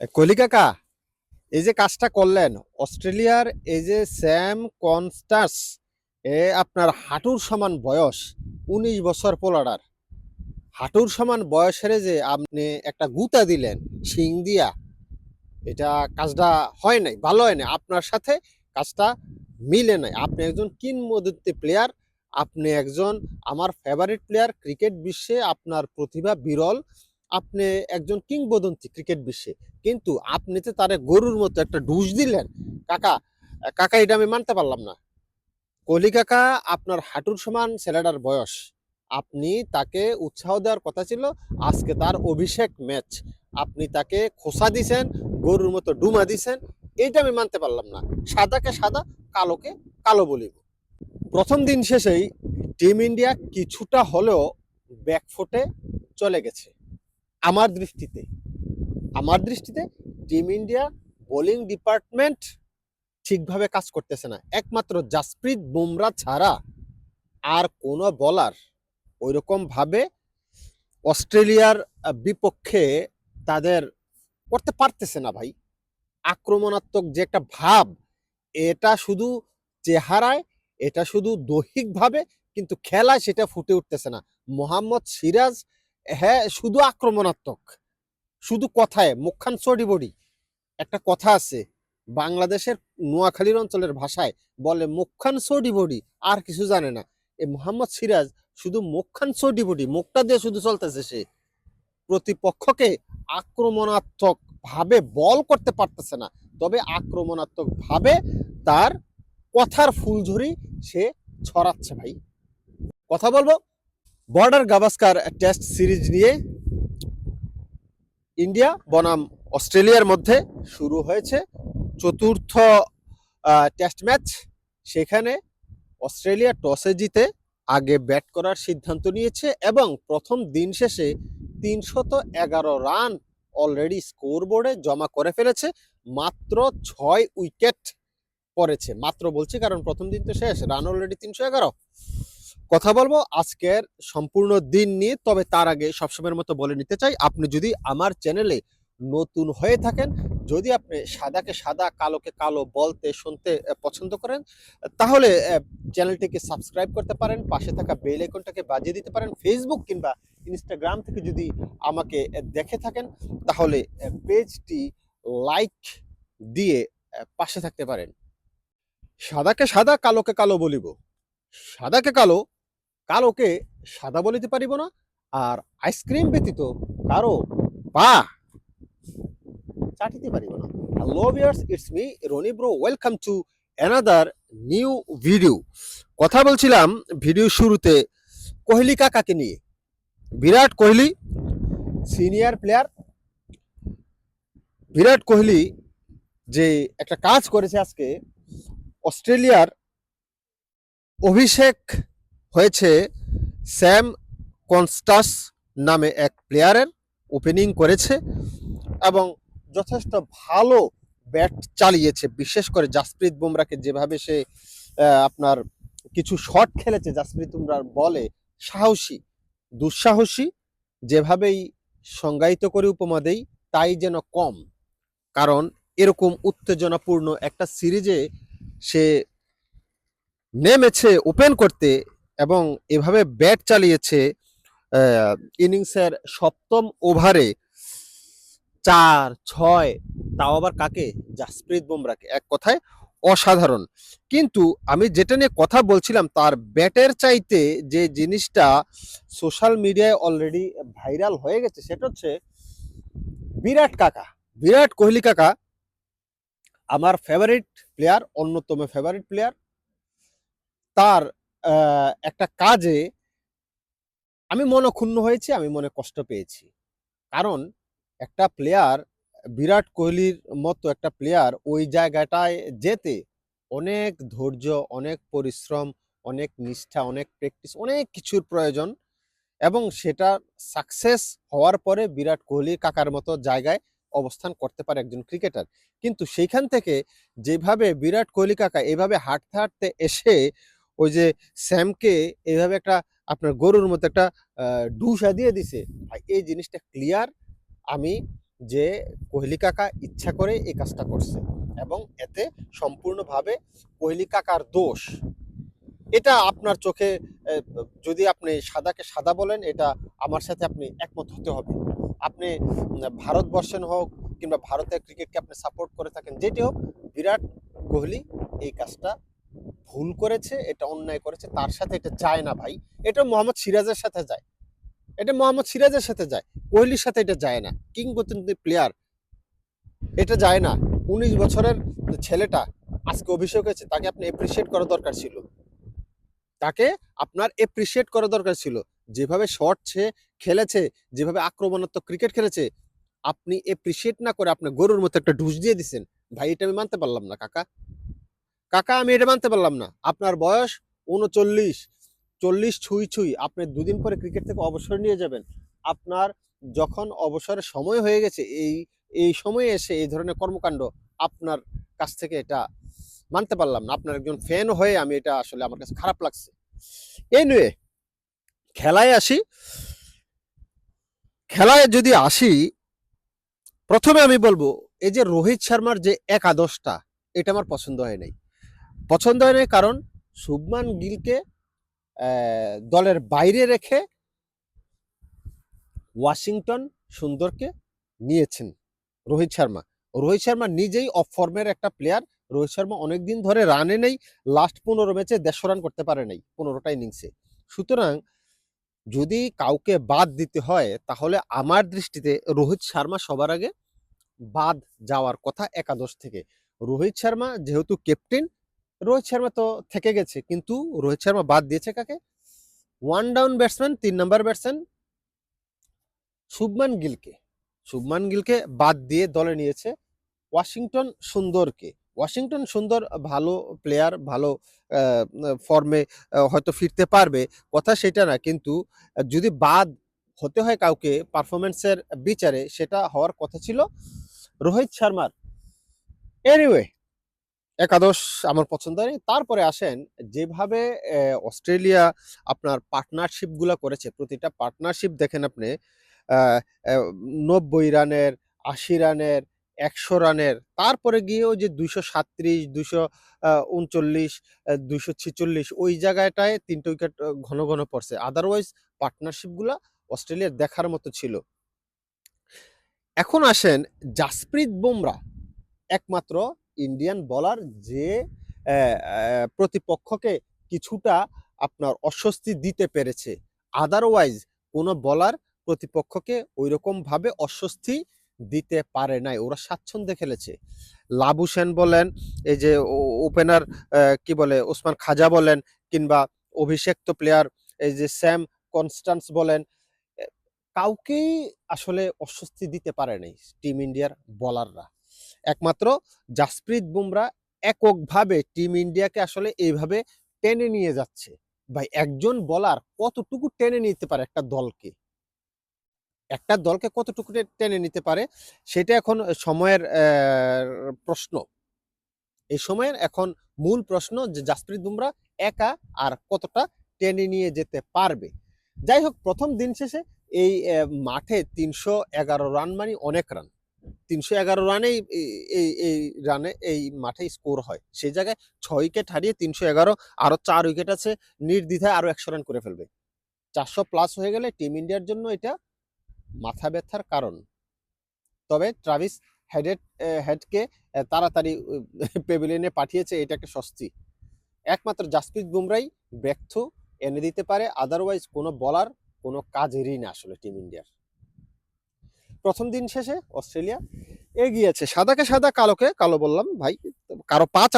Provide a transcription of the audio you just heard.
এ, কোহলি কাকা এই যে কাজটা করলেন অস্ট্রেলিয়ার এই যে স্যাম কনস্টাস এ আপনার হাঁটুর সমান বয়স উনিশ বছর পোলাডার। হাঁটুর সমান বয়সের যে আপনি একটা গুতা দিলেন শিং দিয়া এটা কাজটা হয় নাই ভালো হয় নাই। আপনার সাথে কাজটা মিলে নাই। আপনি একজন কিংবদন্তি প্লেয়ার আপনি একজন আমার ফেভারিট প্লেয়ার ক্রিকেট বিশ্বে আপনার প্রতিভা বিরল। আপনি একজন কিংবদন্তি ক্রিকেট বিশ্বে। কিন্তু আপনি তো তারে গরুর মতো একটা ডুস দিলেন, কাকা কাকা, এটা আমি মানতে পারলাম না। কোহলি কাকা, আপনার হাঁটুর সমান ছেলেটার বয়স। আপনি তাকে উৎসাহ দেওয়ার কথা ছিল, আজকে তার অভিষেক ম্যাচ। আপনি তাকে খোসা দিছেন, গরুর মতো ডুমা দিছেন, এইটা আমি মানতে পারলাম না। সাদাকে সাদা, কালোকে কালো বলিব। প্রথম দিন শেষেই টিম ইন্ডিয়া কিছুটা হলেও ব্যাকফুটে চলে গেছে। আমার দৃষ্টিতে আমার দৃষ্টিতে টিম ইন্ডিয়া বোলিং ডিপার্টমেন্ট ঠিকভাবে কাজ করতেছে না। একমাত্র জাসপ্রীত বুমরা ছাড়া আর কোনো বলার ওইরকম ভাবে অস্ট্রেলিয়ার বিপক্ষে তাদের করতে পারতেছে না ভাই। আক্রমণাত্মক যে একটা ভাব, এটা শুধু চেহারায়, এটা শুধু দৈহিকভাবে, কিন্তু খেলায় সেটা ফুটে উঠতেছে না। মোহাম্মদ সিরাজ হ্যাঁ শুধু আক্রমণাত্মক। শুধু কথায়, মুখখান চড়ি বড়ি। একটা কথা আছে, বাংলাদেশের নোয়াখালীর অঞ্চলের ভাষায় বলে মুখখান চড়ি বড়ি, আর কিছু জানে না। এ মোহাম্মদ সিরাজ শুধু মুখখান চড়ি বড়ি, মুখটা দিয়ে শুধু চলতেছে সে। প্রতিপক্ষকে আক্রমণাত্মক ভাবে বল করতে পারতেছে না, তবে আক্রমণাত্মক ভাবে তার কথার ফুলঝুরি সে ছড়াচ্ছে ভাই। কথা বলব? বর্ডার গাভাস্কার টেস্ট সিরিজ নিয়ে ইন্ডিয়া বনাম অস্ট্রেলিয়ার মধ্যে শুরু হয়েছে চতুর্থ টেস্ট ম্যাচ। সেখানে অস্ট্রেলিয়া টসে জিতে আগে ব্যাট করার সিদ্ধান্ত নিয়েছে এবং প্রথম দিন শেষে তিনশত এগারো রান অলরেডি স্কোর বোর্ডে জমা করে ফেলেছে। মাত্র ছয় উইকেট পড়েছে। মাত্র বলছি, কারণ প্রথম দিন তো শেষ, রান অলরেডি তিনশো এগারো। কথা বলব আজকের সম্পূর্ণ দিন নিয়ে, তবে তার আগে সবসময়ের মতো বলে নিতে চাই, আপনি যদি আমার চ্যানেলে নতুন হয়ে থাকেন, যদি আপনি সাদাকে সাদা, কালোকে কালো বলতে, শুনতে পছন্দ করেন, তাহলে চ্যানেলটিকে সাবস্ক্রাইব করতে পারেন, পাশে থাকা বেল আইকনটাকে বাজিয়ে দিতে পারেন ফেসবুক কিংবা ইনস্টাগ্রাম থেকে যদি আমাকে দেখে থাকেন, তাহলে পেজটি লাইক দিয়ে পাশে থাকতে পারেন। সাদাকে সাদা, কালোকে কালো বলিব। সাদাকে কালো কালোকে সাদা বলিতে পারিব না আর আইসক্রিম ব্যতীত কারও পা চাটিতে পারিব না। Hello viewers it's me Roni bro welcome to another new video কথা বলছিলাম ভিডিও শুরুতে কোহলি কাকাকে নিয়ে। বিরাট কোহলি সিনিয়র প্লেয়ার বিরাট কোহলি যে একটা কাজ করেছে আজকে, অস্ট্রেলিয়ার অভিষেক হয়েছে স্যাম কনস্টাস নামে এক প্লেয়ারের ওপেনিং করেছে এবং যথেষ্ট ভালো ব্যাট চালিয়েছে। বিশেষ করে জাসপ্রীত বুমরাকে যেভাবে সে আপনার কিছু শট খেলেছে, জাসপ্রীত বুমরার বলে সাহসী, দুঃসাহসী, যেভাবেই সংজ্ঞায়িত করে উপমা দেই, তাই যেন কম। কারণ এরকম উত্তেজনাপূর্ণ একটা সিরিজে সে নেমেছে ওপেন করতে এবং এভাবে ব্যাট চালিয়েছে ইনিংসের সপ্তম ওভারে চার, ছয়, তাও আবার কাকে? জাসপ্রীত বুমরাকে এক কথায় অসাধারণ। কিন্তু আমি যেটা নিয়ে কথা বলছিলাম, তার ব্যাটের চাইতে যে জিনিসটা সোশ্যাল মিডিয়ায় অলরেডি ভাইরাল হয়ে গেছে, সেটা হচ্ছে বিরাট কাকা। বিরাট কোহলি কাকা আমার ফেভারিট প্লেয়ার অন্যতম ফেভারিট প্লেয়ার তার একটা কাজে আমি মনে ক্ষুণ্ণ হয়েছি, আমি মনে কষ্ট পেয়েছি। কারণ একটা প্লেয়ার বিরাট কোহলির মতো একটা প্লেয়ার ওই জায়গাটায় যেতে অনেক ধৈর্য, অনেক পরিশ্রম, অনেক নিষ্ঠা, অনেক প্র্যাকটিস অনেক কিছুর প্রয়োজন এবং সেটা সাকসেস হওয়ার পরে বিরাট কোহলি কাকার মতো জায়গায় অবস্থান করতে পারে একজন ক্রিকেটার কিন্তু সেইখান থেকে যেভাবে বিরাট কোহলি কাকা এভাবে হাঁটতে হাঁটতে এসে ওই যে স্যামকে এইভাবে একটা আপনার গরুর মতো একটা ডুসা দিয়ে দিছে। ভাই, এই জিনিসটা ক্লিয়ার আমি যে কোহলি কাকা ইচ্ছা করে এই কাজটা করছে এবং এতে সম্পূর্ণভাবে কোহলি কাকার দোষ। এটা আপনার চোখে যদি আপনি সাদাকে সাদা বলেন, এটা আমার সাথে আপনি একমত হতে হবে। আপনি ভারতবর্ষের হোক কিংবা ভারতের ক্রিকেটকে আপনি সাপোর্ট করে থাকেন, যেটি হোক, বিরাট কোহলি এই কাজটা ভুল করেছে, এটা অন্যায় করেছে, তার সাথে এটা যায় না ভাই। এটা মোহাম্মদ সিরাজের সাথে যায়। এটা মোহাম্মদ সিরাজের সাথে যায়। কোহলির সাথে এটা যায় না। কিংবদন্তি প্লেয়ার এটা যায় না। উনিশ বছরের ছেলেটা আজকে অভিষেক হয়েছে, তাকে আপনি এপ্রিসিয়েট করা দরকার ছিল। তাকে আপনার এপ্রিসিয়েট করা দরকার ছিল। যেভাবে শর্ট সে খেলেছে, যেভাবে আক্রমণাত্মক ক্রিকেট খেলেছে, আপনি এপ্রিসিয়েট না করে আপনি গরুর মতো একটা ঢুস দিয়ে দিচ্ছেন ভাই, এটা আমি মানতে পারলাম না, কাকা। কাকা, আমি এটা মানতে পারলাম না। আপনার বয়স উনচল্লিশ চল্লিশ ছুঁই ছুঁই। আপনি দুদিন পরে ক্রিকেট থেকে অবসর নিয়ে যাবেন। আপনার যখন অবসরের সময় হয়ে গেছে, এই এই সময়ে এসে এই ধরনের কর্মকাণ্ড আপনার কাছ থেকে এটা মানতে পারলাম না। আপনার একজন ফ্যান হয়ে আমি এটা আসলে আমার কাছে খারাপ লাগছে। এই নিয়ে খেলায় আসি। খেলায় যদি আসি, প্রথমে আমি বলব, এই যে রোহিত শর্মার যে একাদশটা, এটা আমার পছন্দ হয় নাই। পছন্দ হয় নাই কারণ শুভমান গিলকে দলের বাইরে রেখে ওয়াশিংটন সুন্দরকে নিয়েছেন রোহিত শর্মা। রোহিত শর্মা নিজেই অফ ফর্মের একটা প্লেয়ার রোহিত শর্মা অনেকদিন ধরে রানে নেই লাস্ট পনেরো ম্যাচে দেড়শো রান করতে পারে নাই পনেরোটা ইনিংসে সুতরাং যদি কাউকে বাদ দিতে হয়, তাহলে আমার দৃষ্টিতে রোহিত শর্মা সবার আগে বাদ যাওয়ার কথা একাদশ থেকে। রোহিত শর্মা যেহেতু ক্যাপ্টেন রোহিত শর্মা তো থেকে গেছে, কিন্তু রোহিত শর্মা বাদ দিয়েছে কাকে? ওয়ান ডাউন ব্যাটসম্যান তিন নাম্বার ব্যাটসম্যান শুভমান গিলকে। শুভমান গিলকে বাদ দিয়ে দলে নিয়েছে ওয়াশিংটন সুন্দরকে। ওয়াশিংটন সুন্দর ভালো প্লেয়ার ভালো ফর্মে হয়তো ফিরতে পারবে। কথা সেটা না, কিন্তু যদি বাদ হতে হয় কাউকে পারফরমেন্সের বিচারে, সেটা হওয়ার কথা ছিল রোহিত শর্মার। এনিওয়ে একাদশ আমার পছন্দ হয়নি। তারপরে আসেন, যেভাবে অস্ট্রেলিয়া আপনার পার্টনারশিপগুলো করেছে, প্রতিটা পার্টনারশিপ দেখেন আপনি নব্বই রানের, আশি রানের, একশো রানের, তারপরে গিয়েও যে দুইশো সাত্রিশ দুইশো উনচল্লিশ দুইশো ছিচল্লিশ, ওই জায়গাটায় তিনটে উইকেট ঘন ঘন পড়ছে। আদারওয়াইজ পার্টনারশিপগুলো অস্ট্রেলিয়ার দেখার মতো ছিল। এখন আসেন, জাসপ্রীত বুমরা, একমাত্র ইন্ডিয়ান বলার যে প্রতিপক্ষকে কিছুটা আপনার অস্বস্তি দিতে পেরেছে। আদারওয়াইজ কোনো বলার প্রতিপক্ষকে ওইরকম ভাবে অস্বস্তি দিতে পারে নাই। ওরা স্বাচ্ছন্দ্যে খেলেছে। লাবু সেন বলেন, এই যে ওপেনার কি বলে, ওসমান খাজা বলেন, কিংবা অভিষেক্ত প্লেয়ার এই যে স্যাম কনস্টান্স বলেন কাউকেই আসলে অস্বস্তি দিতে পারে নাই টিম ইন্ডিয়ার বলাররা একমাত্র জাসপ্রীত বুমরা এককভাবে টিম ইন্ডিয়াকে আসলে এইভাবে টেনে নিয়ে যাচ্ছে। ভাই, একজন বলার কতটুকু টেনে নিতে পারে একটা দলকে? একটা দলকে কতটুকু টেনে নিতে পারে সেটা এখন সময়ের প্রশ্ন। এই সময়ের এখন মূল প্রশ্ন যে জাসপ্রীত বুমরা একা আর কতটা টেনে নিয়ে যেতে পারবে। যাই হোক, প্রথম দিন শেষে এই মাঠে তিনশো এগারো রান মানে অনেক রান তিনশো এগারো রানেই এই- এই রানে, এই মাঠে স্কোর হয়। সেই জায়গায় ছয় উইকেট হারিয়ে তিনশো এগারো আরও চার উইকেট আছে, নির্দ্বিধায় আরও একশো রান করে ফেলবে। চারশো প্লাস হয়ে গেলে টিম ইন্ডিয়ার জন্য এটা মাথা ব্যথার কারণ। তবে ট্রাভিস হেডেড হেডকে তাড়াতাড়ি পেভিলিয়নে পাঠিয়েছে, এটা একটা স্বস্তি। একমাত্র জাসপ্রীত বুমরাই ব্যর্থ, এনে দিতে পারে আদারওয়াইজ কোনো বলার কোনো কাজেরই না আসলে টিম ইন্ডিয়ার। প্রথম দিন শেষে অস্ট্রেলিয়া এগিয়েছে সাদাকে সাদা কালোকে কালো বললাম ভাই। কারও পাঁচ